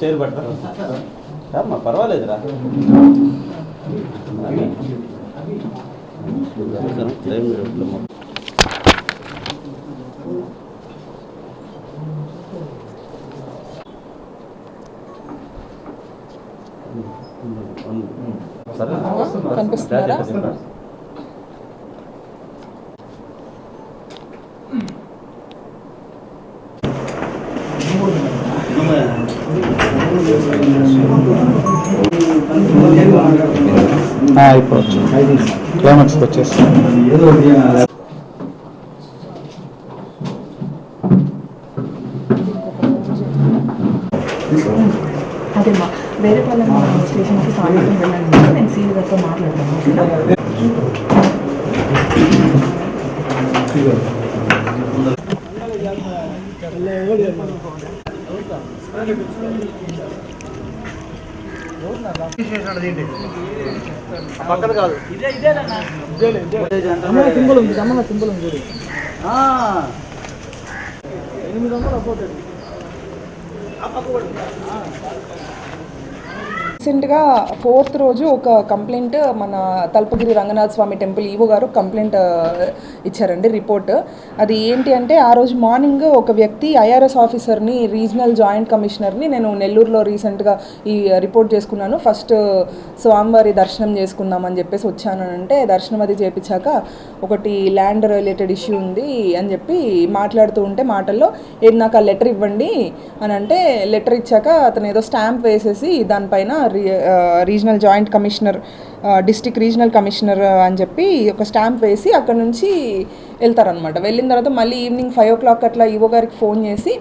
చేరు పట్టరా రామ్మా పర్వాలేదురా. టైం సరే అయిపోవచ్చు. అయిపోతుంది క్లైమాక్స్కి వచ్చేస్తాం. అదేమ్మా వేరే వాళ్ళని స్టేషన్కి సాయంత్రం వెళ్ళండి నేను సీల్ గారితో మాట్లాడతాను. ఓకేనా? పక్కన కాదు. సింబల్ ఉంది అమ్మ సింబల్ ఉంది చూడు ఎనిమిది వందలు అపోతుంది ఆ పక్క కూడా రీసెంట్గా ఫోర్త్ రోజు ఒక కంప్లైంట్ మన తల్పగిరి రంగనాథ స్వామి టెంపుల్ ఈవో గారు కంప్లైంట్ uh, ఇచ్చారండి రిపోర్ట్ అది ఏంటి అంటే ఆ రోజు మార్నింగ్ ఒక వ్యక్తి ఐఆర్ఎస్ ఆఫీసర్ని రీజనల్ జాయింట్ కమిషనర్ని నేను నెల్లూరులో రీసెంట్గా ఈ uh, రిపోర్ట్ చేసుకున్నాను. ఫస్ట్ uh, స్వామివారి దర్శనం చేసుకుందామని చెప్పేసి వచ్చాను అంటే దర్శనం అది చేపించాక ఒకటి ల్యాండ్ రిలేటెడ్ ఇష్యూ ఉంది అని చెప్పి మాట్లాడుతూ ఉంటే మాటల్లో ఏది నాకు ఆ లెటర్ ఇవ్వండి అని అంటే లెటర్ ఇచ్చాక అతను ఏదో స్టాంప్ వేసేసి దానిపైన regional joint commissioner district regional commissioner అని చెప్పి ఒక స్టాంప్ వేసి అక్కడ నుంచి వెళ్తారనమాట వెళ్ళిన తర్వాత మళ్ళీ ఈవినింగ్ ఫైవ్ ఓ క్లాక్ అట్లా ఈవో గారికి ఫోన్ చేసి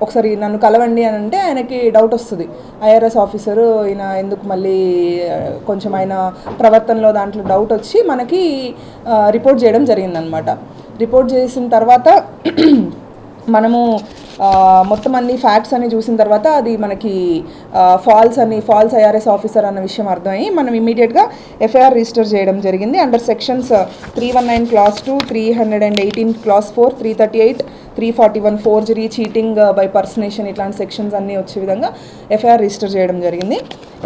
ఒకసారి నన్ను కలవండి అని అంటే ఆయనకి డౌట్ వస్తుంది. ఐఆర్ఎస్ ఆఫీసరు ఈయన ఎందుకు మళ్ళీ కొంచెం ఆయన ప్రవర్తనలో దాంట్లో డౌట్ వచ్చి మనకి రిపోర్ట్ చేయడం జరిగిందనమాట రిపోర్ట్ చేసిన తర్వాత మనము మొత్తం అన్ని ఫ్యాక్ట్స్ అన్ని చూసిన తర్వాత అది మనకి ఫాల్స్ అని ఫాల్స్ ఐఆర్ఎస్ ఆఫీసర్ అన్న విషయం అర్థమయ్యి మనం ఇమీడియట్గా ఎఫ్ఐఆర్ రిజిస్టర్ చేయడం జరిగింది. Under sections three one nine clause two three hundred and eighteen clause four three thirty eight three forty one forgery cheating uh, by personation ఇట్లాంటి సెక్షన్స్ అన్నీ వచ్చే విధంగా ఎఫ్ఐఆర్ రిజిస్టర్ చేయడం జరిగింది.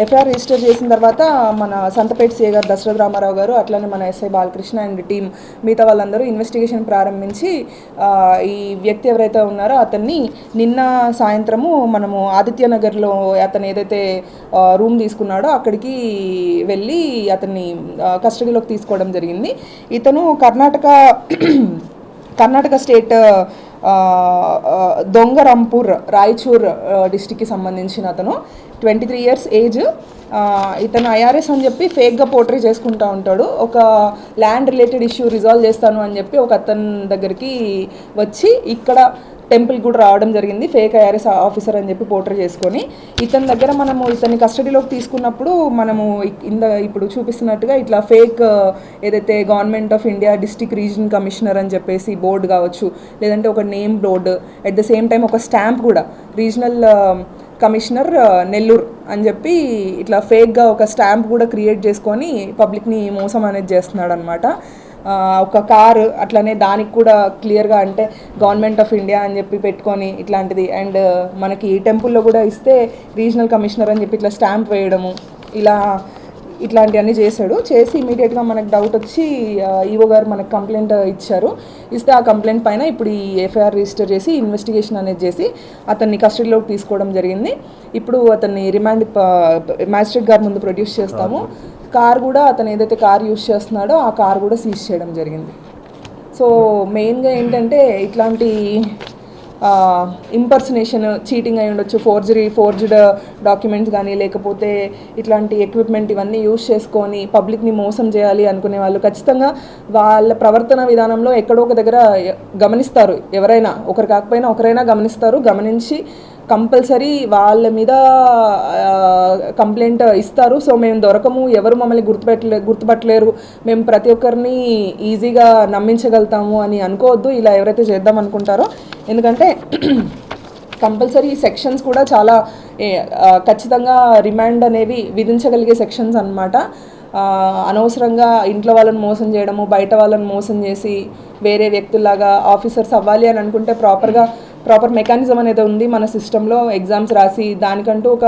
ఎఫ్ఐఆర్ రిజిస్టర్ చేసిన తర్వాత మన సంతపేట సీఏ గారు దశరథ రామారావు గారు అట్లనే మన ఎస్ఐ బాలకృష్ణ అండ్ టీం మిగతా వాళ్ళందరూ ఇన్వెస్టిగేషన్ ప్రారంభించి uh, ఈ వ్యక్తి ఎవరైతే ఉన్నారో అతన్ని నిన్న సాయంత్రము మనము ఆదిత్యనగర్లో అతను ఏదైతే uh, రూమ్ తీసుకున్నాడో అక్కడికి వెళ్ళి అతన్ని కస్టడీలోకి తీసుకోవడం జరిగింది. ఇతను కర్ణాటక కర్ణాటక స్టేట్ దొంగరంపూర్ రాయచూర్ డిస్టిక్కి సంబంధించిన అతను. ట్వంటీ త్రీ ఇయర్స్ ఏజ్ ఇతను ఐఆర్ఎస్ అని చెప్పి ఫేక్గా పోర్ట్రే చేసుకుంటూ ఉంటాడు. ఒక ల్యాండ్ రిలేటెడ్ ఇష్యూ రిజాల్వ్ చేస్తాను అని చెప్పి ఒక అతని దగ్గరికి వచ్చి ఇక్కడ టెంపుల్ కూడా రావడం జరిగింది. ఫేక్ ఐఆర్ఎస్ ఆఫీసర్ అని చెప్పి పోర్ట్రే చేసుకొని ఇతని దగ్గర మనము ఇతని కస్టడీలోకి తీసుకున్నప్పుడు మనము ఇంద ఇప్పుడు చూపిస్తున్నట్టుగా ఇట్లా ఫేక్ ఏదైతే government of India district region commissioner అని చెప్పేసి బోర్డు కావచ్చు లేదంటే ఒక name board at the same time ఒక స్టాంప్ కూడా రీజనల్ కమిషనర్ నెల్లూరు అని చెప్పి ఇట్లా ఫేక్గా ఒక స్టాంప్ కూడా క్రియేట్ చేసుకొని పబ్లిక్ని మోసం అనేది చేస్తున్నాడు అనమాట ఒక కారు అట్లనే దానికి కూడా క్లియర్గా అంటే గవర్నమెంట్ ఆఫ్ ఇండియా అని చెప్పి పెట్టుకొని ఇట్లాంటిది. అండ్ uh, మనకి టెంపుల్లో కూడా ఇస్తే రీజనల్ కమిషనర్ అని చెప్పి ఇట్లా స్టాంప్ వేయడము ఇలా ఇట్లాంటివన్నీ చేశాడు. చేసి ఇమీడియట్గా మనకు డౌట్ వచ్చి ఈవో గారు మనకు కంప్లైంట్ ఇచ్చారు. ఇస్తే ఆ కంప్లైంట్ పైన ఇప్పుడు ఈ ఎఫ్ఐఆర్ రిజిస్టర్ చేసి ఇన్వెస్టిగేషన్ అనేది చేసి అతన్ని కస్టడీలోకి తీసుకోవడం జరిగింది. ఇప్పుడు అతన్ని రిమాండ్ మ్యాజిస్ట్రేట్ గారి ముందు ప్రొడ్యూస్ చేస్తాము. కార్ కూడా అతను ఏదైతే కార్ యూస్ చేస్తున్నాడో ఆ కార్ కూడా సీజ్ చేయడం జరిగింది. సో మెయిన్గా ఏంటంటే ఇట్లాంటి ఇంపర్సనేషన్ చీటింగ్ అయి ఉండొచ్చు ఫోర్జరీ ఫోర్జ్డ్ డాక్యుమెంట్స్ కానీ లేకపోతే ఇట్లాంటి ఎక్విప్మెంట్ ఇవన్నీ యూజ్ చేసుకొని పబ్లిక్ని మోసం చేయాలి అనుకునే వాళ్ళు ఖచ్చితంగా వాళ్ళ ప్రవర్తన విధానంలో ఎక్కడో ఒక దగ్గర గమనిస్తారు ఎవరైనా. ఒకరు కాకపోయినా ఒకరైనా గమనిస్తారు గమనించి కంపల్సరీ వాళ్ళ మీద కంప్లైంట్ ఇస్తారు. సో మేము దొరకము. ఎవరు మమ్మల్ని గుర్తుపెట్టలే గుర్తుపట్టలేరు. మేము ప్రతి ఒక్కరిని ఈజీగా నమ్మించగలుగుతాము అని అనుకోవద్దు. ఇలా ఎవరైతే చేద్దాం అనుకుంటారో. ఎందుకంటే కంపల్సరీ సెక్షన్స్ కూడా చాలా ఖచ్చితంగా రిమాండ్ అనేవి విధించగలిగే సెక్షన్స్ అనమాట అనవసరంగా ఇంట్లో వాళ్ళని మోసం చేయడము బయట వాళ్ళని మోసం చేసి వేరే వ్యక్తుల్లాగా ఆఫీసర్స్ అవ్వాలి అని అనుకుంటే ప్రాపర్గా ప్రాపర్ మెకానిజం అనేది ఉంది మన సిస్టంలో. ఎగ్జామ్స్ రాసి దానికంటూ ఒక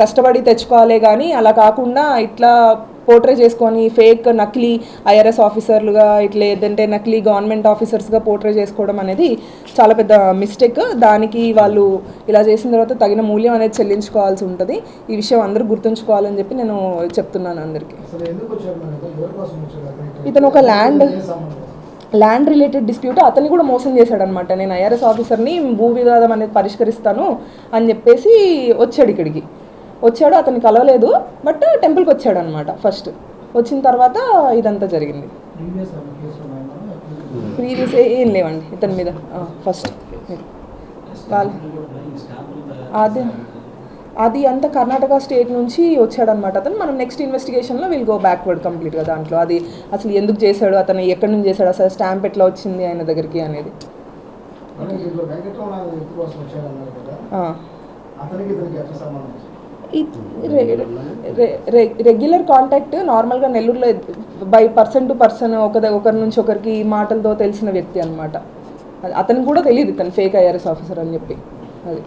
కష్టపడి తెచ్చుకోవాలే కానీ అలా కాకుండా ఇట్లా పోర్ట్రే చేసుకొని ఫేక్ నకిలీ ఐఆర్ఎస్ ఆఫీసర్లుగా ఇట్లా ఏదంటే నకిలీ గవర్నమెంట్ ఆఫీసర్స్గా పోర్ట్రే చేసుకోవడం అనేది చాలా పెద్ద మిస్టేక్. దానికి వాళ్ళు ఇలా చేసిన తర్వాత తగిన మూల్యం అనేది చెల్లించుకోవాల్సి ఉంటుంది. ఈ విషయం అందరూ గుర్తుంచుకోవాలని చెప్పి నేను చెప్తున్నాను అందరికీ. ఇతను? ఒక ల్యాండ్? ల్యాండ్ రిలేటెడ్ డిస్ప్యూట్ అతన్ని కూడా మోసం చేశాడనమాట. నేను ఐఆర్ఎస్ ఆఫీసర్ని భూ వివాదం అనేది పరిష్కరిస్తాను అని చెప్పేసి వచ్చాడు ఇక్కడికి. వచ్చాడు అతన్ని కలవలేదు బట్ టెంపుల్కి వచ్చాడు అనమాట ఫస్ట్. వచ్చిన తర్వాత ఇదంతా జరిగింది? ప్రీవియస్ ఏం లేవండి ఇతని మీద. ఫస్ట్ వాళ్ళు అది అది అంతా కర్ణాటక స్టేట్ నుంచి వచ్చాడనమాట అతను. మనం నెక్స్ట్ ఇన్వెస్టిగేషన్లో విల్ గో బ్యాక్వర్డ్ కంప్లీట్గా దాంట్లో. అది అసలు ఎందుకు చేశాడు అతను ఎక్కడి నుంచి చేశాడు అసలు స్టాంప్ ఎట్లా వచ్చింది ఆయన దగ్గరికి అనేది. రెగ్యులర్ కాంటాక్ట్ నార్మల్గా నెల్లూరులో బై పర్సన్ టు పర్సన్ ఒక ఒకరి నుంచి ఒకరికి మాటలతో తెలిసిన వ్యక్తి అనమాట అతనికి కూడా తెలియదు ఇతను ఫేక్ ఐఆర్ఎస్ ఆఫీసర్ అని చెప్పి. అది.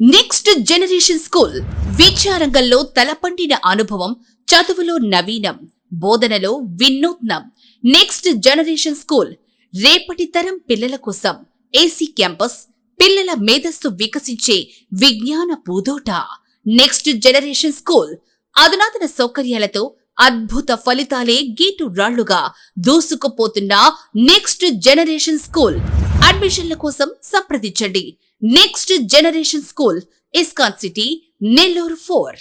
నెక్స్ట్ జనరేషన్ స్కూల్ విద్యారంగంలో తలపండిన అనుభవం చదువులో నవీనం బోధనలో వినూత్నం. నెక్స్ట్ జనరేషన్ స్కూల్ రేపటి తరం పిల్లల కోసం ఏసీ క్యాంపస్ పిల్లల మేధస్సు వికసించే విజ్ఞాన పూదోట. నెక్స్ట్ జనరేషన్ స్కూల్ అధునాతన సౌకర్యాలతో అద్భుత ఫలితాలే గీటు రాళ్ళుగా దూసుకుపోతున్న నెక్స్ట్ జనరేషన్ స్కూల్ అడ్మిషన్ల కోసం సంప్రదించండి. Next generation school ISKCON city Nellore four